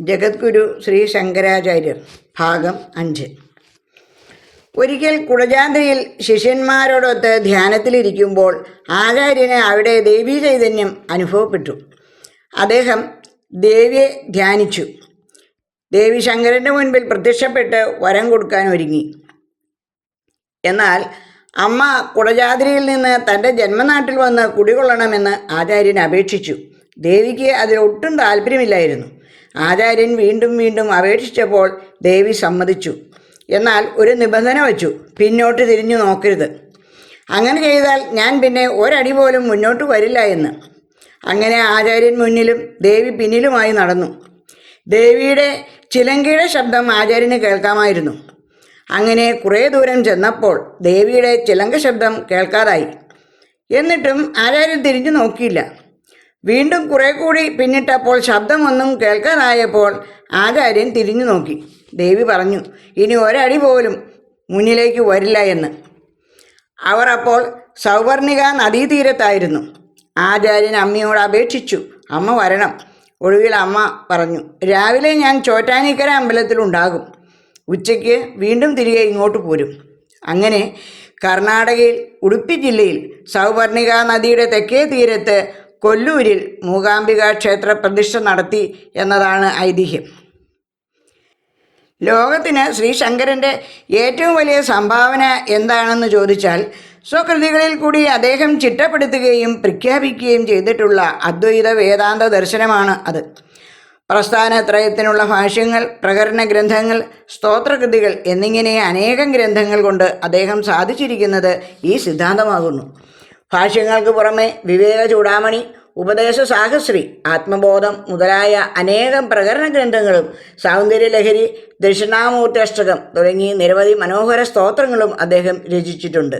ജഗദ്ഗുരു ശ്രീ ശങ്കരാചാര്യർ ഭാഗം അഞ്ച്. ഒരിക്കൽ കുടജാദ്രിയിൽ ശിഷ്യന്മാരോടൊത്ത് ധ്യാനത്തിലിരിക്കുമ്പോൾ ആചാര്യന് അവിടെ ദേവീ ചൈതന്യം അനുഭവപ്പെട്ടു. അദ്ദേഹം ദേവിയെ ധ്യാനിച്ചു. ദേവി ശങ്കരന്റെ മുൻപിൽ പ്രത്യക്ഷപ്പെട്ട് വരം കൊടുക്കാൻ ഒരുങ്ങി. എന്നാൽ അമ്മ കുടജാദ്രിയിൽ നിന്ന് തന്റെ ജന്മനാട്ടിൽ വന്ന് കുടികൊള്ളണമെന്ന് ആചാര്യൻ അപേക്ഷിച്ചു. ദേവിക്ക് അതിൽ ഒട്ടും താല്പര്യമില്ലായിരുന്നു. ആചാര്യൻ വീണ്ടും വീണ്ടും അപേക്ഷിച്ചപ്പോൾ ദേവി സമ്മതിച്ചു. എന്നാൽ ഒരു നിബന്ധന വച്ചു പിന്നോട്ട് തിരിഞ്ഞു നോക്കരുത്. അങ്ങനെ ചെയ്താൽ ഞാൻ പിന്നെ ഒരടി പോലും മുന്നോട്ട് വരില്ല എന്ന്. അങ്ങനെ ആചാര്യൻ മുന്നിലും ദേവി പിന്നിലുമായി നടന്നു. ദേവിയുടെ ചിലങ്കിയുടെ ശബ്ദം ആചാര്യന് കേൾക്കാമായിരുന്നു. അങ്ങനെ കുറേ ദൂരം ചെന്നപ്പോൾ ദേവിയുടെ ചിലങ്ക ശബ്ദം കേൾക്കാതായി. എന്നിട്ടും ആചാര്യൻ തിരിഞ്ഞു നോക്കിയില്ല. വീണ്ടും കുറെ കൂടി പിന്നിട്ടപ്പോൾ ശബ്ദമൊന്നും കേൾക്കാതായപ്പോൾ ആചാര്യൻ തിരിഞ്ഞു നോക്കി. ദേവി പറഞ്ഞു ഇനി ഒരടി പോലും മുന്നിലേക്ക് വരില്ല എന്ന്. അവർ അപ്പോൾ സൗവർണിക നദീതീരത്തായിരുന്നു. ആചാര്യൻ അമ്മയോട് അപേക്ഷിച്ചു അമ്മ വരണം. ഒടുവിൽ അമ്മ പറഞ്ഞു രാവിലെ ഞാൻ ചോറ്റാനിക്കര അമ്പലത്തിലുണ്ടാകും ഉച്ചയ്ക്ക് വീണ്ടും തിരികെ ഇങ്ങോട്ട് പോരും. അങ്ങനെ കർണാടകയിൽ ഉടുപ്പി ജില്ലയിൽ സൗവർണിക നദിയുടെ തെക്കേ തീരത്ത് കൊല്ലൂരിൽ മൂകാംബിക ക്ഷേത്ര പ്രതിഷ്ഠ നടത്തി എന്നതാണ് ഐതിഹ്യം. ലോകത്തിന് ശ്രീശങ്കരന്റെ ഏറ്റവും വലിയ സംഭാവന എന്താണെന്ന് ചോദിച്ചാൽ സ്വകൃതികളിൽ കൂടി അദ്ദേഹം ചിട്ടപ്പെടുത്തുകയും പ്രഖ്യാപിക്കുകയും ചെയ്തിട്ടുള്ള അദ്വൈത വേദാന്ത ദർശനമാണ് അത്. പ്രസ്ഥാനത്രയത്തിനുള്ള ഭാഷ്യങ്ങൾ പ്രകരണ ഗ്രന്ഥങ്ങൾ സ്തോത്രകൃതികൾ എന്നിങ്ങനെ അനേകം ഗ്രന്ഥങ്ങൾ കൊണ്ട് അദ്ദേഹം സാധിച്ചിരിക്കുന്നത് ഈ സിദ്ധാന്തമാകുന്നു. ഭാഷ്യങ്ങൾക്ക് പുറമെ വിവേക ചൂടാമണി ഉപദേശ സാഹശ്രീ ആത്മബോധം മുതലായ അനേകം പ്രകരണ ഗ്രന്ഥങ്ങളും സൗന്ദര്യലഹരി ദക്ഷിണാമൂർത്തി അഷ്ടകം തുടങ്ങി നിരവധി മനോഹര സ്തോത്രങ്ങളും അദ്ദേഹം രചിച്ചിട്ടുണ്ട്.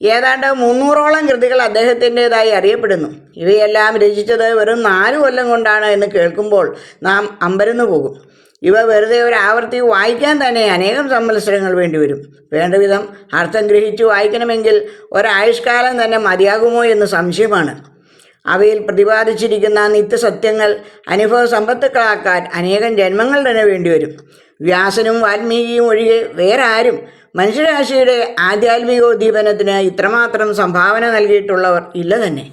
ഏതാണ്ട് മുന്നൂറോളം കൃതികൾ അദ്ദേഹത്തിന്റെതായി അറിയപ്പെടുന്നു. ഇവയെല്ലാം രചിച്ചത് വെറും നാല് കൊല്ലം കൊണ്ടാണ് എന്ന് കേൾക്കുമ്പോൾ നാം അമ്പരന്നു പോകും ഇവ വെറുതെ ഒരു ആവർത്തി വായിക്കാൻ തന്നെ അനേകം സംവത്സരങ്ങൾ വേണ്ടിവരും. വേണ്ടവിധം അർത്ഥം ഗ്രഹിച്ചു വായിക്കണമെങ്കിൽ ഒരായുഷ്കാലം തന്നെ മതിയാകുമോ എന്ന് സംശയമാണ്. അവയിൽ പ്രതിപാദിച്ചിരിക്കുന്ന നിത്യസത്യങ്ങൾ അനുഭവ സമ്പത്തുക്കളാക്കാൻ അനേകം ജന്മങ്ങൾ തന്നെ വേണ്ടിവരും. വ്യാസനും വാൽമീകിയും ഒഴികെ വേറെ ആരും മനുഷ്യരാശിയുടെ ആധ്യാത്മികോദ്ദീപനത്തിന് ഇത്രമാത്രം സംഭാവന നൽകിയിട്ടുള്ളവർ ഇല്ല തന്നെ.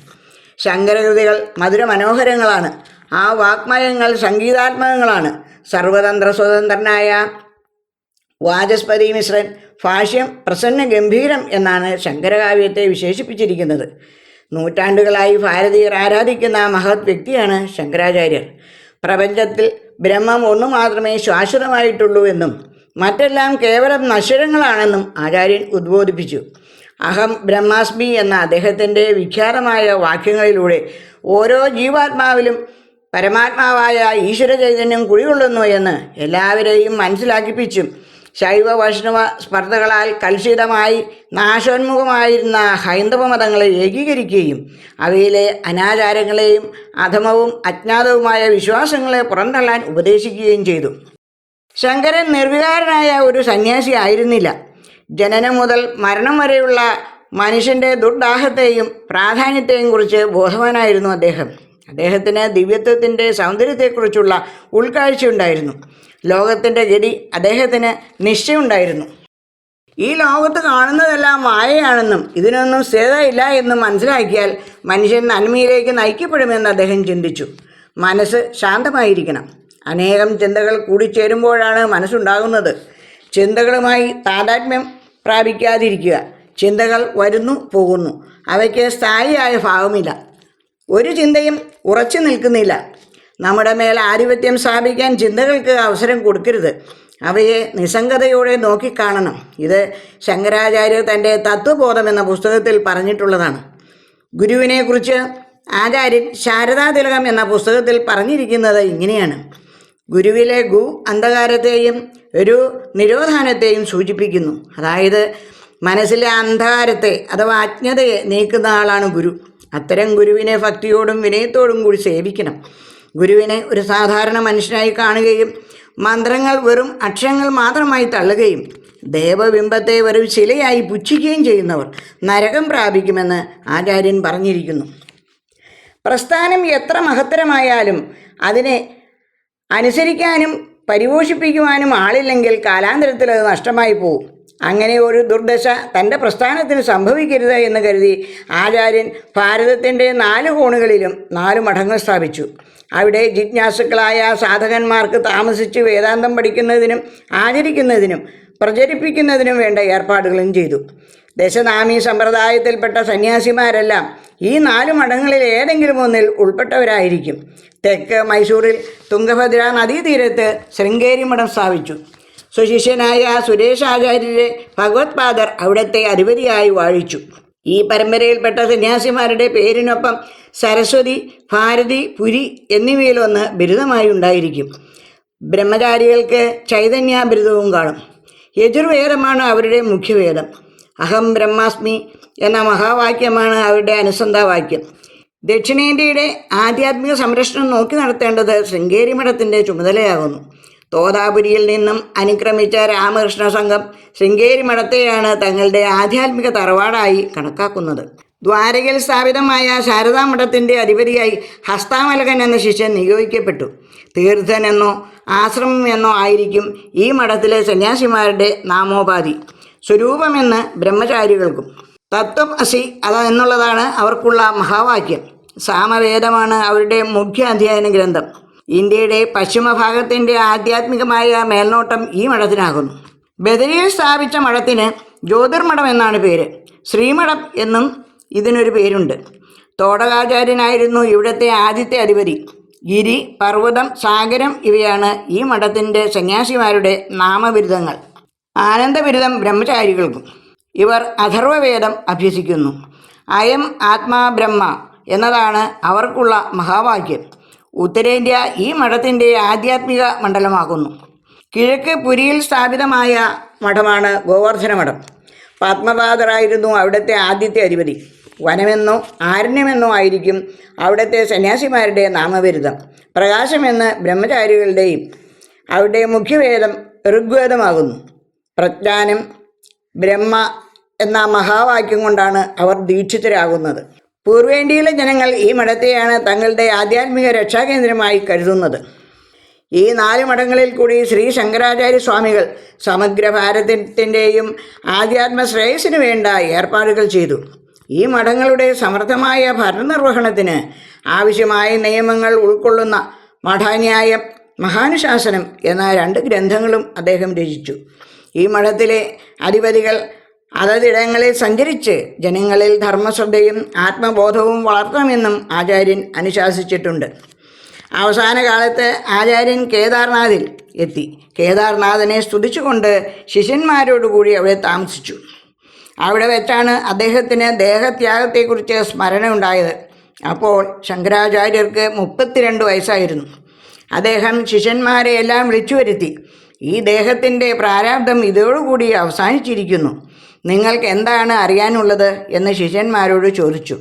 ശങ്കരകൃതികൾ മധുരമനോഹരങ്ങളാണ്. ആ വാഗ്മയങ്ങൾ സംഗീതാത്മകങ്ങളാണ്. സർവതന്ത്ര സ്വതന്ത്രനായ വാചസ്പതി മിശ്രൻ ഭാഷ്യം പ്രസന്ന ഗംഭീരം എന്നാണ് ശങ്കരകാവ്യത്തെ വിശേഷിപ്പിച്ചിരിക്കുന്നത്. നൂറ്റാണ്ടുകളായി ഭാരതീയർ ആരാധിക്കുന്ന മഹത് വ്യക്തിയാണ് ശങ്കരാചാര്യർ. പ്രപഞ്ചത്തിൽ ബ്രഹ്മം ഒന്നു മാത്രമേ ശാശ്വതമായിട്ടുള്ളൂ എന്നും മറ്റെല്ലാം കേവലം നശ്വരങ്ങളാണെന്നും ആചാര്യൻ ഉദ്ബോധിപ്പിച്ചു. അഹം ബ്രഹ്മാസ്മി എന്ന അദ്ദേഹത്തിന്റെ വിഖ്യാതമായ വാക്യങ്ങളിലൂടെ ഓരോ ജീവാത്മാവിലും പരമാത്മാവായ ഈശ്വര ചൈതന്യം കുഴികൊള്ളുന്നു എന്ന് എല്ലാവരെയും മനസ്സിലാക്കിപ്പിച്ചും ശൈവ വൈഷ്ണവ സ്പർദ്ധകളാൽ കലുഷിതമായി നാശോന്മുഖമായിരുന്ന ഹൈന്ദവ മതങ്ങളെ ഏകീകരിക്കുകയും അവയിലെ അനാചാരങ്ങളെയും അധമവും അജ്ഞാതവുമായ വിശ്വാസങ്ങളെ പുറന്തള്ളാൻ ഉപദേശിക്കുകയും ചെയ്തു. ശങ്കരൻ നിർവികാരനായ ഒരു സന്യാസി ആയിരുന്നില്ല. ജനനം മുതൽ മരണം വരെയുള്ള മനുഷ്യന്റെ ദുർദാഹത്തെയും പ്രാധാന്യത്തെയും കുറിച്ച് ബോധവാനായിരുന്നു അദ്ദേഹം. അദ്ദേഹത്തിന് ദിവ്യത്വത്തിന്റെ സൗന്ദര്യത്തെക്കുറിച്ചുള്ള ഉൾക്കാഴ്ചയുണ്ടായിരുന്നു. ലോകത്തിന്റെ ഗതി അദ്ദേഹത്തിന് നിശ്ചയമുണ്ടായിരുന്നു. ഈ ലോകത്ത് കാണുന്നതെല്ലാം മായയാണെന്നും ഇതിനൊന്നും സ്ഥിരതയില്ല എന്നും മനസ്സിലാക്കിയാൽ മനുഷ്യൻ നന്മയിലേക്ക് നയിക്കപ്പെടുമെന്ന് അദ്ദേഹം ചിന്തിച്ചു. മനസ്സ് ശാന്തമായിരിക്കണം. അനേകം ചിന്തകൾ കൂടിച്ചേരുമ്പോഴാണ് മനസ്സുണ്ടാകുന്നത്. ചിന്തകളുമായി താതാത്മ്യം പ്രാപിക്കാതിരിക്കുക. ചിന്തകൾ വരുന്നു പോകുന്നു. അവയ്ക്ക് സ്ഥായിയായ ഭാവമില്ല ഒരു ചിന്തയും ഉറച്ചു നിൽക്കുന്നില്ല. നമ്മുടെ മേൽ ആധിപത്യം സ്ഥാപിക്കാൻ ചിന്തകൾക്ക് അവസരം കൊടുക്കരുത്. അവയെ നിസ്സംഗതയോടെ നോക്കിക്കാണണം. ഇത് ശങ്കരാചാര്യർ തന്റെ തത്വബോധം എന്ന പുസ്തകത്തിൽ പറഞ്ഞിട്ടുള്ളതാണ്. ഗുരുവിനെക്കുറിച്ച് ആചാര്യൻ ശാരദാതിലകം എന്ന പുസ്തകത്തിൽ പറഞ്ഞിരിക്കുന്നത് ഇങ്ങനെയാണ്. ഗുരുവിലെ ഗു അന്ധകാരത്തെയും ഒരു നിരോധാനത്തെയും സൂചിപ്പിക്കുന്നു. അതായത് മനസ്സിലെ അന്ധകാരത്തെ അഥവാ അജ്ഞതയെ നീക്കുന്ന ആളാണ് ഗുരു. അത്തരം ഗുരുവിനെ ഭക്തിയോടും വിനയത്തോടും കൂടി സേവിക്കണം. ഗുരുവിനെ ഒരു സാധാരണ മനുഷ്യനായി കാണുകയും മന്ത്രങ്ങൾ വെറും അക്ഷരങ്ങൾ മാത്രമായി തള്ളുകയും ദേവബിംബത്തെ വെറും ശിലയായി പുച്ഛിക്കുകയും ചെയ്യുന്നവർ നരകം പ്രാപിക്കുമെന്ന് ആചാര്യൻ പറഞ്ഞിരിക്കുന്നു. പ്രസ്ഥാനം എത്ര മഹത്തരമായാലും അതിനെ അനുസരിക്കാനും പരിപോഷിപ്പിക്കുവാനും ആളില്ലെങ്കിൽ കാലാന്തരത്തിൽ അത് നഷ്ടമായി പോകും അങ്ങനെ ഒരു ദുർദശ തന്റെ പ്രസ്ഥാനത്തിന് സംഭവിക്കരുത് എന്ന് കരുതി ആചാര്യൻ ഭാരതത്തിന്റെ നാല് കോണുകളിലും നാല് മഠങ്ങൾ സ്ഥാപിച്ചു. അവിടെ ജിജ്ഞാസുക്കളായ സാധകന്മാർക്ക് താമസിച്ച് വേദാന്തം പഠിക്കുന്നതിനും ആചരിക്കുന്നതിനും പ്രചരിപ്പിക്കുന്നതിനും വേണ്ട ഏർപ്പാടുകളും ചെയ്തു. ദശനാമി സമ്പ്രദായത്തിൽപ്പെട്ട സന്യാസിമാരെല്ലാം ഈ നാല് മഠങ്ങളിൽ ഏതെങ്കിലും ഒന്നിൽ ഉൾപ്പെട്ടവരായിരിക്കും. തെക്ക് മൈസൂരിൽ തുംഗഭദ്ര നദീതീരത്ത് ശൃംഗേരി മഠം സ്ഥാപിച്ചു. സ്വശിഷ്യനായ സുരേഷാചാര്യരെ ഭഗവത്പാദർ അവിടത്തെ അധിപതിയായി വാഴിച്ചു. ഈ പരമ്പരയിൽപ്പെട്ട സന്യാസിമാരുടെ പേരിനൊപ്പം സരസ്വതി ഭാരതി പുരി എന്നിവയിലൊന്ന് ബിരുദമായി ഉണ്ടായിരിക്കും. ബ്രഹ്മചാരികൾക്ക് ചൈതന്യ ബിരുദവും കാണും. യജുർവേദമാണ് അവരുടെ മുഖ്യവേദം. അഹം ബ്രഹ്മാസ്മി എന്ന മഹാവാക്യമാണ് അവരുടെ അനുസന്ധാവാക്യം. ദക്ഷിണേന്ത്യയുടെ ആധ്യാത്മിക സംരക്ഷണം നോക്കി നടത്തേണ്ടത് ശൃംഗേരി മഠത്തിന്റെ ചുമതലയാകുന്നു. തോതാപുരിയിൽ നിന്നും അനുക്രമിച്ച രാമകൃഷ്ണ സംഘം ശൃംഗേരി മഠത്തെയാണ് തങ്ങളുടെ ആധ്യാത്മിക തറവാടായി കണക്കാക്കുന്നത്. ദ്വാരകയിൽ സ്ഥാപിതമായ ശാരദാ മഠത്തിന്റെ അധിപതിയായി ഹസ്താമലകൻ എന്ന ശിഷ്യൻ നിയോഗിക്കപ്പെട്ടു. തീർത്ഥൻ എന്നോ ആശ്രമം എന്നോ ആയിരിക്കും ഈ മഠത്തിലെ സന്യാസിമാരുടെ നാമോപാധി. സ്വരൂപമെന്ന് ബ്രഹ്മചാരികൾക്കും. തത്വം അസി അത എന്നുള്ളതാണ് അവർക്കുള്ള മഹാവാക്യം. സാമവേദമാണ് അവരുടെ മുഖ്യ അധ്യയന ഗ്രന്ഥം. ഇന്ത്യയുടെ പശ്ചിമഭാഗത്തിന്റെ ആധ്യാത്മികമായ മേൽനോട്ടം ഈ മഠത്തിനാകുന്നു. ബദരിയിൽ സ്ഥാപിച്ച മഠത്തിന് ജ്യോതിർമഠം എന്നാണ് പേര്. ശ്രീമഠം എന്നും ഇതിനൊരു പേരുണ്ട്. തോടകാചാര്യനായിരുന്നു ഇവിടുത്തെ ആദ്യത്തെ അധിപതി. ഗിരി പർവതം സാഗരം ഇവയാണ് ഈ മഠത്തിന്റെ സന്യാസിമാരുടെ നാമബിരുദങ്ങൾ. ആനന്ദബിരുദം ബ്രഹ്മചാരികൾക്കും. ഇവർ അഥർവവേദം അഭ്യസിക്കുന്നു. അയം ആത്മാ ബ്രഹ്മ എന്നതാണ് അവർക്കുള്ള മഹാവാക്യം ഉത്തരേന്ത്യ ഈ മഠത്തിന്റെ ആധ്യാത്മിക മണ്ഡലമാകുന്നു. കിഴക്ക് പുരിയിൽ സ്ഥാപിതമായ മഠമാണ് ഗോവർദ്ധന മഠം. പത്മപാദറായിരുന്നു അവിടുത്തെ ആദ്യത്തെ അധിപതി. വനമെന്നോ ആരണ്യമെന്നോ ആയിരിക്കും അവിടുത്തെ സന്യാസിമാരുടെ നാമബിരുദം പ്രകാശമെന്ന് ബ്രഹ്മചാരികളുടെയും അവിടെ മുഖ്യവേദം ഋഗ്വേദമാകുന്നു. പ്രജ്ഞാനം ബ്രഹ്മ എന്ന മഹാവാക്യം കൊണ്ടാണ് അവർ ദീക്ഷിതരാകുന്നത്. പൂർവേന്ത്യയിലെ ജനങ്ങൾ ഈ മഠത്തെയാണ് തങ്ങളുടെ ആധ്യാത്മിക രക്ഷാകേന്ദ്രമായി കരുതുന്നത്. ഈ നാല് മഠങ്ങളിൽ കൂടി ശ്രീ ശങ്കരാചാര്യ സ്വാമികൾ സമഗ്ര ഭാരതത്തിന്റെയും ആധ്യാത്മ ശ്രേയസ്സിനു വേണ്ട ഏർപ്പാടുകൾ ചെയ്തു. ഈ മഠങ്ങളുടെ സമർത്ഥമായ ഭരണനിർവഹണത്തിന് ആവശ്യമായ നിയമങ്ങൾ ഉൾക്കൊള്ളുന്ന മഠാന്യായം മഹാനുശാസനം എന്ന രണ്ട് ഗ്രന്ഥങ്ങളും അദ്ദേഹം രചിച്ചു. ഈ മഠത്തിലെ അധിപതികൾ അതതിടങ്ങളിൽ സഞ്ചരിച്ച് ജനങ്ങളിൽ ധർമ്മശ്രദ്ധയും ആത്മബോധവും വളർത്തണമെന്നും ആചാര്യൻ അനുശാസിച്ചിട്ടുണ്ട്. അവസാന കാലത്ത് ആചാര്യൻ കേദാർനാഥിൽ എത്തി. കേദാർനാഥനെ സ്തുതിച്ചുകൊണ്ട് ശിഷ്യന്മാരോടുകൂടി അവിടെ താമസിച്ചു. അവിടെ വെച്ചാണ് അദ്ദേഹത്തിന് ദേഹത്യാഗത്തെക്കുറിച്ച് സ്മരണ ഉണ്ടായത് അപ്പോൾ ശങ്കരാചാര്യർക്ക് മുപ്പത്തിരണ്ട് വയസ്സായിരുന്നു. അദ്ദേഹം ശിഷ്യന്മാരെ എല്ലാം വിളിച്ചു വരുത്തി ഈ ദേഹത്തിന്റെ പ്രാരാബ്ദം ഇതോടുകൂടി അവസാനിച്ചിരിക്കുന്നു. നിങ്ങൾക്ക് എന്താണ് അറിയാനുള്ളത്? എന്ന് ശിഷ്യന്മാരോട് ചോദിച്ചു.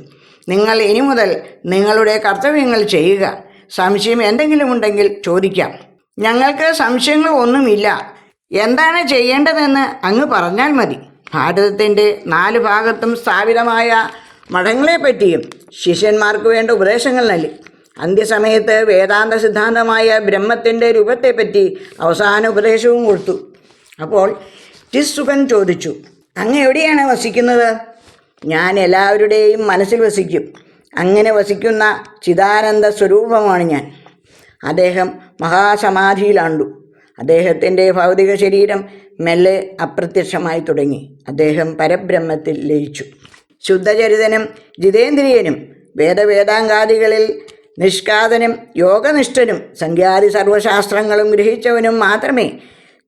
നിങ്ങൾ ഇനി മുതൽ നിങ്ങളുടെ കർത്തവ്യങ്ങൾ ചെയ്യുക. സംശയം എന്തെങ്കിലും ഉണ്ടെങ്കിൽ ചോദിക്കാം. ഞങ്ങൾക്ക് സംശയങ്ങൾ ഒന്നുമില്ല. എന്താണ് ചെയ്യേണ്ടതെന്ന് അങ്ങ് പറഞ്ഞാൽ മതി. ഭാരതത്തിന്റെ നാല് ഭാഗത്തും സ്ഥാപിതമായ മഠങ്ങളെപ്പറ്റിയും ശിഷ്യന്മാർക്ക് വേണ്ട ഉപദേശങ്ങൾ നൽകി. അന്ത്യസമയത്ത് വേദാന്ത സിദ്ധാന്തമായ ബ്രഹ്മത്തിന്റെ രൂപത്തെപ്പറ്റി അവസാന ഉപദേശവും കൊടുത്തു. അപ്പോൾ ടിസ്സുഖൻ ചോദിച്ചു അങ്ങ് എവിടെയാണ് വസിക്കുന്നത്? ഞാൻ എല്ലാവരുടെയും മനസ്സിൽ വസിക്കും. അങ്ങനെ വസിക്കുന്ന ചിദാനന്ദ സ്വരൂപമാണ് ഞാൻ. അദ്ദേഹം മഹാസമാധിയിലാണ്ടു. അദ്ദേഹത്തിന്റെ ഭൗതിക ശരീരം മെല്ലെ അപ്രത്യക്ഷമായി തുടങ്ങി. അദ്ദേഹം പരബ്രഹ്മത്തിൽ ലയിച്ചു. ശുദ്ധചരിതനും ജിതേന്ദ്രിയനും വേദവേദാങ്കാദികളിൽ നിഷ്കാതനും യോഗനിഷ്ഠനും സംഖ്യാദി സർവശാസ്ത്രങ്ങളും ഗ്രഹിച്ചവനും മാത്രമേ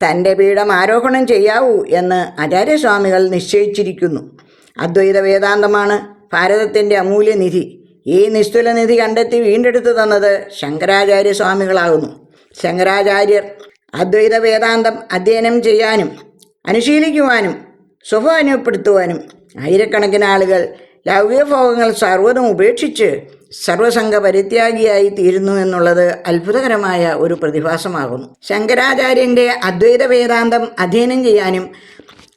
തന്റെ പീഠം ആരോഹണം ചെയ്യാവൂ എന്ന് ആചാര്യസ്വാമികൾ നിശ്ചയിച്ചിരിക്കുന്നു. അദ്വൈത വേദാന്തമാണ് ഭാരതത്തിന്റെ അമൂല്യനിധി ഈ നിസ്തുല നിധി കണ്ടെത്തി വീണ്ടെടുത്തു തന്നത് ശങ്കരാചാര്യ സ്വാമികളാകുന്നു ശങ്കരാചാര്യർ അദ്വൈത വേദാന്തം അധ്യയനം ചെയ്യാനും അനുശീലിക്കുവാനും സ്വഭാനുപ്പെടുത്തുവാനും ആയിരക്കണക്കിന് ആളുകൾ ലൗകിക ഭോഗങ്ങൾ സർവതും ഉപേക്ഷിച്ച് സർവസംഘ പരിത്യാഗിയായി തീരുന്നു എന്നുള്ളത് അത്ഭുതകരമായ ഒരു പ്രതിഭാസമാകുന്നു. ശങ്കരാചാര്യന്റെ അദ്വൈത വേദാന്തം അധ്യയനം ചെയ്യാനും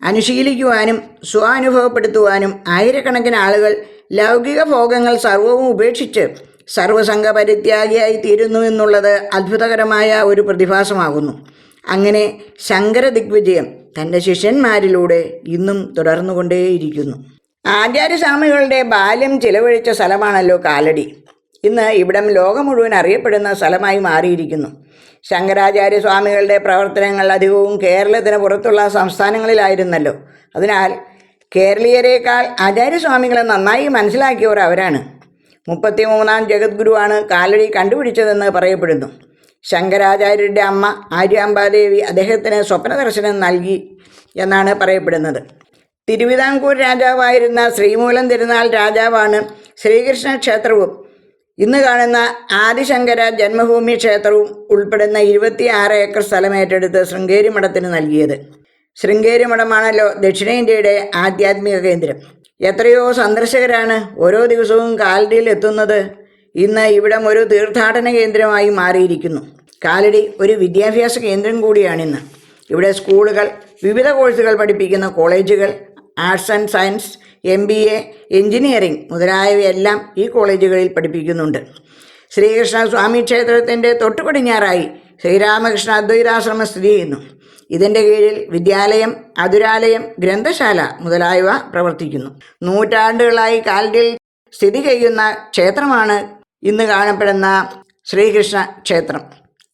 അനുശീലിക്കുവാനും സ്വാനുഭവപ്പെടുത്തുവാനും ആയിരക്കണക്കിന് ആളുകൾ ലൗകിക ഭോഗങ്ങൾ സർവവും ഉപേക്ഷിച്ച് സർവസംഘ പരിത്യാഗിയായി തീരുന്നു എന്നുള്ളത് അത്ഭുതകരമായ ഒരു പ്രതിഭാസമാകുന്നു. അങ്ങനെ ശങ്കര ദിഗ്വിജയം തന്റെ ശിഷ്യന്മാരിലൂടെ ഇന്നും തുടർന്നുകൊണ്ടേയിരിക്കുന്നു. ആചാര്യസ്വാമികളുടെ ബാല്യം ചിലവഴിച്ച സ്ഥലമാണല്ലോ കാലടി. ഇന്ന് ഇവിടം ലോകം മുഴുവൻ അറിയപ്പെടുന്ന സ്ഥലമായി മാറിയിരിക്കുന്നു. ശങ്കരാചാര്യ സ്വാമികളുടെ പ്രവർത്തനങ്ങൾ അധികവും കേരളത്തിന് പുറത്തുള്ള സംസ്ഥാനങ്ങളിലായിരുന്നല്ലോ. അതിനാൽ കേരളീയരേക്കാൾ ആചാര്യസ്വാമികളെ നന്നായി മനസ്സിലാക്കിയവർ അവരാണ്. മുപ്പത്തിമൂന്നാം ജഗദ്ഗുരുവാണ് കാലടി കണ്ടുപിടിച്ചതെന്ന് പറയപ്പെടുന്നു. ശങ്കരാചാര്യരുടെ അമ്മ ആര്യാമ്പാദേവി അദ്ദേഹത്തിന് സ്വപ്നദർശനം നൽകി എന്നാണ് പറയപ്പെടുന്നത്. തിരുവിതാംകൂർ രാജാവായിരുന്ന ശ്രീമൂലം തിരുനാൾ രാജാവാണ് ശ്രീകൃഷ്ണ ക്ഷേത്രവും. ഇന്ന് കാണുന്ന ആദിശങ്കര ജന്മഭൂമി ക്ഷേത്രവും ഉൾപ്പെടുന്ന ഇരുപത്തിയാറ് ഏക്കർ സ്ഥലം ഏറ്റെടുത്ത് ശൃംഗേരി മഠത്തിന് നൽകിയത്. ശൃംഗേരി മഠമാണല്ലോ ദക്ഷിണേന്ത്യയുടെ ആധ്യാത്മിക കേന്ദ്രം. എത്രയോ സന്ദർശകരാണ് ഓരോ ദിവസവും കാലടിയിൽ എത്തുന്നത്. ഇന്ന് ഇവിടം ഒരു തീർത്ഥാടന കേന്ദ്രമായി മാറിയിരിക്കുന്നു. കാലടി ഒരു വിദ്യാഭ്യാസ കേന്ദ്രം കൂടിയാണിന്ന്. ഇവിടെ സ്കൂളുകൾ വിവിധ കോഴ്സുകൾ പഠിപ്പിക്കുന്ന കോളേജുകൾ arts and science M B A engineering മുതലായവയെല്ലാം ഈ കോളേജുകളിൽ പഠിപ്പിക്കുന്നുണ്ട്. ശ്രീകൃഷ്ണ സ്വാമി ക്ഷേത്രത്തിന്റെ തൊട്ടു പടിഞ്ഞാറായി ശ്രീരാമകൃഷ്ണ അദ്വൈതാശ്രമം സ്ഥിതി ചെയ്യുന്നു. ഇതിന്റെ കീഴിൽ വിദ്യാലയം അതുരാലയം ഗ്രന്ഥശാല മുതലായവ പ്രവർത്തിക്കുന്നു. നൂറ്റാണ്ടുകളായി കാൽഡിൽ സ്ഥിതി ചെയ്യുന്ന ക്ഷേത്രമാണ് ഇന്ന് കാണപ്പെടുന്ന ശ്രീകൃഷ്ണ ക്ഷേത്രം.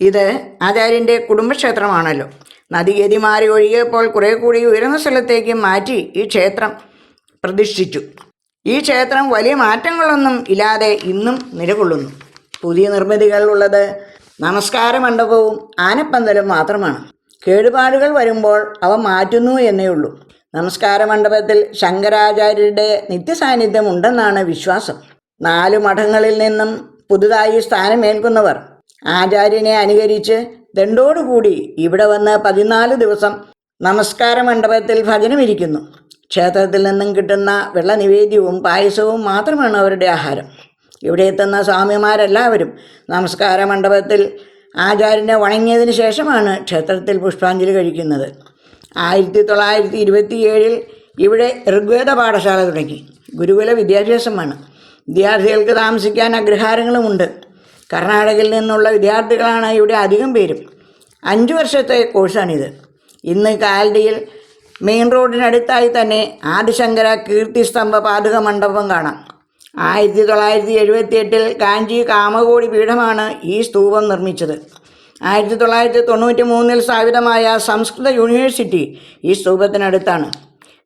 ഇത് ആചാര്യന്റെ കുടുംബക്ഷേത്രമാണല്ലോ. നദിഗതി മാറി ഒഴുകിയപ്പോൾ കുറെ കൂടി ഉയർന്ന സ്ഥലത്തേക്ക് മാറ്റി ഈ ക്ഷേത്രം പ്രതിഷ്ഠിച്ചു. ഈ ക്ഷേത്രം വലിയ മാറ്റങ്ങളൊന്നും ഇല്ലാതെ ഇന്നും നിലകൊള്ളുന്നു. പുതിയ നിർമ്മിതികൾ ഉള്ളത് നമസ്കാര മണ്ഡപവും ആനപ്പന്തലും മാത്രമാണ്. കേടുപാടുകൾ വരുമ്പോൾ അവ മാറ്റുന്നു എന്നേ ഉള്ളൂ. നമസ്കാര മണ്ഡപത്തിൽ ശങ്കരാചാര്യരുടെ നിത്യസാന്നിധ്യം ഉണ്ടെന്നാണ് വിശ്വാസം. നാലു മഠങ്ങളിൽ നിന്നും പുതുതായി സ്ഥാനമേൽക്കുന്നവർ ആചാര്യനെ അനുകരിച്ച് ദണ്ടോടുകൂടി ഇവിടെ വന്ന് പതിനാല് ദിവസം നമസ്കാര മണ്ഡപത്തിൽ ഭജനമിരിക്കുന്നു. ക്ഷേത്രത്തിൽ നിന്നും കിട്ടുന്ന വെള്ളനിവേദ്യവും പായസവും മാത്രമാണ് അവരുടെ ആഹാരം. ഇവിടെ എത്തുന്ന സ്വാമിമാരെല്ലാവരും നമസ്കാര മണ്ഡപത്തിൽ ആചാര്യനെ വണങ്ങിയതിന് ശേഷമാണ് ക്ഷേത്രത്തിൽ പുഷ്പാഞ്ജലി കഴിക്കുന്നത്. ആയിരത്തി തൊള്ളായിരത്തി ഇരുപത്തിയേഴിൽ ഇവിടെ ഋഗ്വേദ പാഠശാല തുടങ്ങി. ഗുരുകുല വിദ്യാഭ്യാസമാണ്. വിദ്യാർത്ഥികൾക്ക് താമസിക്കാൻ അഗ്രഹാരങ്ങളുമുണ്ട് കർണാടകയിൽ നിന്നുള്ള വിദ്യാർത്ഥികളാണ് ഇവിടെ അധികം പേരും. അഞ്ച് വർഷത്തെ കോഴ്സാണിത്. ഇന്ന് കാലടിയിൽ മെയിൻ റോഡിനടുത്തായി തന്നെ ആദിശങ്കര കീർത്തിസ്തംഭ പാതുക മണ്ഡപം കാണാം. ആയിരത്തി തൊള്ളായിരത്തി എഴുപത്തി എട്ടിൽ കാഞ്ചി കാമകോടി പീഠമാണ് ഈ സ്തൂപം നിർമ്മിച്ചത്. ആയിരത്തി തൊള്ളായിരത്തി തൊണ്ണൂറ്റി മൂന്നിൽ സ്ഥാപിതമായ സംസ്കൃത യൂണിവേഴ്സിറ്റി ഈ സ്തൂപത്തിനടുത്താണ്.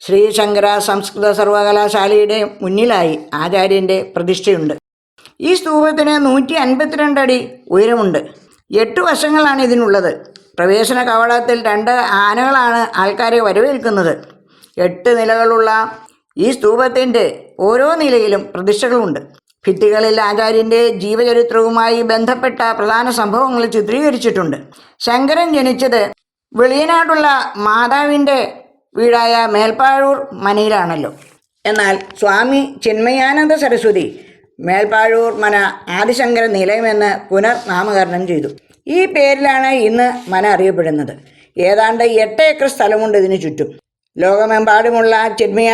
ശ്രീശങ്കര സംസ്കൃത സർവകലാശാലയുടെ മുന്നിലായി ആചാര്യന്റെ പ്രതിഷ്ഠയുണ്ട്. ഈ സ്തൂപത്തിന് നൂറ്റി അൻപത്തിരണ്ട് അടി ഉയരമുണ്ട്. എട്ട് വശങ്ങളാണ് ഇതിനുള്ളത്. പ്രവേശന കവാടത്തിൽ രണ്ട് ആനകളാണ് ആൾക്കാരെ വരവേൽക്കുന്നത്. എട്ട് നിലകളുള്ള ഈ സ്തൂപത്തിന്റെ ഓരോ നിലയിലും പ്രതിഷ്ഠകളുണ്ട്. ഭിത്തികളിൽ ആചാര്യന്റെ ജീവചരിത്രവുമായി ബന്ധപ്പെട്ട പ്രധാന സംഭവങ്ങൾ ചിത്രീകരിച്ചിട്ടുണ്ട്. ശങ്കരൻ ജനിച്ചത് വെളിയനാടുള്ള മാതാവിന്റെ വീടായ മേൽപ്പാഴൂർ മനയിലാണല്ലോ. എന്നാൽ സ്വാമി ചിന്മയാനന്ദ സരസ്വതി മേൽപ്പാഴൂർ മന ആദിശങ്കര നിലയമെന്ന് പുനർനാമകരണം ചെയ്തു. ഈ പേരിലാണ് ഇന്ന് മന അറിയപ്പെടുന്നത്. ഏതാണ്ട് എട്ട് ഏക്കർ സ്ഥലമുണ്ട് ഇതിനു ചുറ്റും. ലോകമെമ്പാടുമുള്ള Chinmaya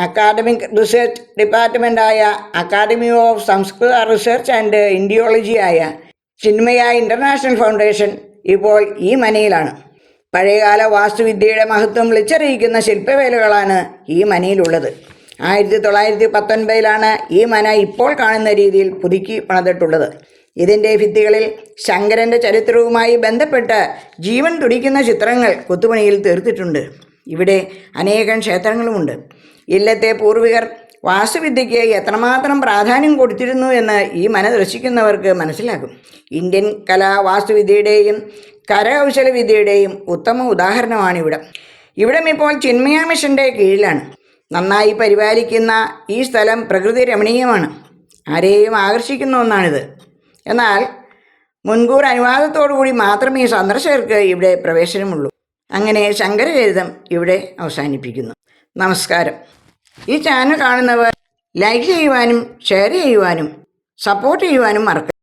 academic research ഡിപ്പാർട്ട്മെന്റായ academy of Samskrita research and ഇൻഡിയോളജിയായ Chinmaya International Foundation ഇപ്പോൾ ഈ മനയിലാണ്. പഴയകാല വാസ്തുവിദ്യയുടെ മഹത്വം വിളിച്ചറിയിക്കുന്ന ശില്പവേലകളാണ് ഈ മനയിലുള്ളത്. ആയിരത്തി തൊള്ളായിരത്തി പത്തൊൻപതിലാണ് ഈ മന ഇപ്പോൾ കാണുന്ന രീതിയിൽ പുതുക്കി പണിതിട്ടുള്ളത്. ഇതിന്റെ ഭിത്തികളിൽ ശങ്കരന്റെ ചരിത്രവുമായി ബന്ധപ്പെട്ട് ജീവൻ തുടിക്കുന്ന ചിത്രങ്ങൾ കൊത്തുപണിയിൽ തീർത്തിട്ടുണ്ട്. ഇവിടെ അനേകം ക്ഷേത്രങ്ങളുമുണ്ട്. ഇല്ലത്തെ പൂർവികർ വാസ്തുവിദ്യയ്ക്ക് എത്രമാത്രം പ്രാധാന്യം കൊടുത്തിരുന്നു എന്ന് ഈ മന ദർശിക്കുന്നവർക്ക് മനസ്സിലാകും. ഇന്ത്യൻ കലാ വാസ്തുവിദ്യയുടെയും കരകൗശലവിദ്യയുടെയും ഉത്തമ ഉദാഹരണമാണ് ഇവിടം ഇവിടം ഇപ്പോൾ ചിന്മയ മിഷന്റെ കീഴിലാണ്. നന്നായി പരിപാലിക്കുന്ന ഈ സ്ഥലം പ്രകൃതി രമണീയമാണ്. ആരെയും ആകർഷിക്കുന്ന ഒന്നാണിത്. എന്നാൽ മുൻകൂർ കൂടി മാത്രമേ സന്ദർശകർക്ക് ഇവിടെ പ്രവേശനമുള്ളൂ. അങ്ങനെ ശങ്കരചരിതം ഇവിടെ അവസാനിപ്പിക്കുന്നു. നമസ്കാരം. ഈ ചാനൽ കാണുന്നവർ ലൈക്ക് ചെയ്യുവാനും ഷെയർ ചെയ്യുവാനും സപ്പോർട്ട് ചെയ്യുവാനും മറക്കരുത്.